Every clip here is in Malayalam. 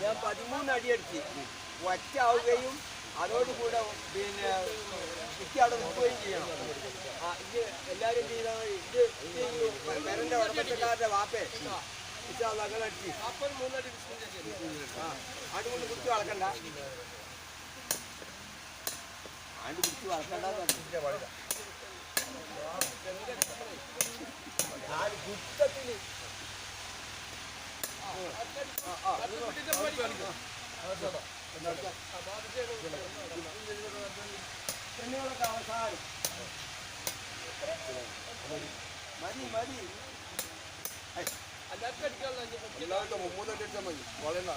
ഞാൻ പതിമൂന്ന് അടി അടിച്ച്. ഒറ്റ ആവുകയും അതോടുകൂടെ പിന്നെ കുറ്റി അവിടെ നിൽക്കുകയും ചെയ്യണം. ആ ഇത് എല്ലാവരും ചെയ്താൽ ഇത് പെരന്റെ ഉടമസ്ഥക്കാരുടെ വാപ്പേ. അങ്ങനെ അടിച്ച്. ആ ആണ്ട് കൊണ്ട് കുത്തി വളക്കണ്ട. ആണ്ട് വളക്കണ്ട ഞാൻ കുറ്റത്തിന് പെണ്ണുങ്ങളൊക്കെ അവസാനം മതി മതി എല്ലാവർക്കും മുമ്മൂന്നടി അടിച്ചാൽ മതി വളയണ്ട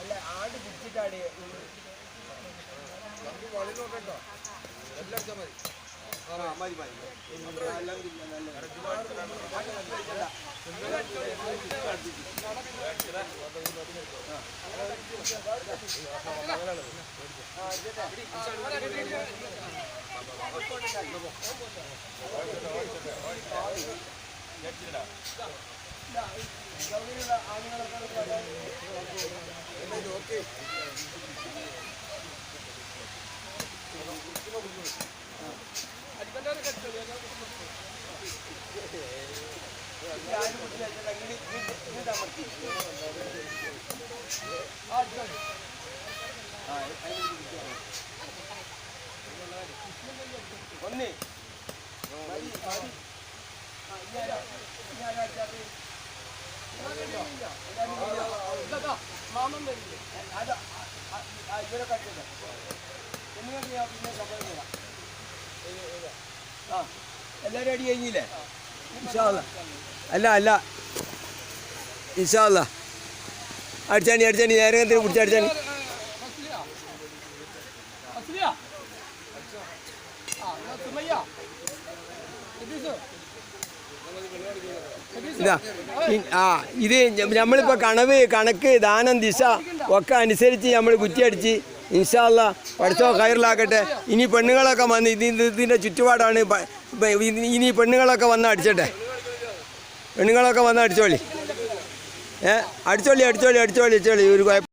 അല്ല ആട് മതി ആ മതി മതി എല്ലാം കൂടി നല്ല ഓക്കെ ആട് പിടിച്ചിട്ട് ഇങ്ങനെ ഇങ്ങനെ അമർത്തി ആ അതിന് പിടിച്ചാ മതി. ഒന്ന് ആരാ അടിച്ചാൽ? അത് ഇവരെ കട്ടില്ല എന്നിട്ട് ഞാൻ പിന്നെ സമ്മതം ആ എല്ലാവരും അടി കഴിഞ്ഞില്ലേ അല്ല അല്ല ഇൻഷാല്ല അടിച്ചാണി അടിച്ചാണി നേരത്തിന് പിടിച്ച അടിച്ചാണി ആ ഇത് നമ്മളിപ്പോൾ കണവ് കണക്ക് ദാനം ദിശ ഒക്കെ അനുസരിച്ച് നമ്മൾ കുറ്റിയടിച്ച് ഇൻഷാല്ല പഠിച്ചോ കയറിലാക്കട്ടെ ഇനി പെണ്ണുങ്ങളൊക്കെ വന്ന് ഇത് ഇത് ഇതിന്റെ ചുറ്റുപാടാണ് ഇനി പെണ്ണുങ്ങളൊക്കെ വന്ന് അടിച്ചട്ടെ. പെണ്ണുങ്ങളൊക്കെ വന്ന് അടിച്ചോളി. ഏ അടിച്ചോളി അടിച്ചോളി അടിച്ചോളി അടിച്ചോളി ഒരു കുഴപ്പം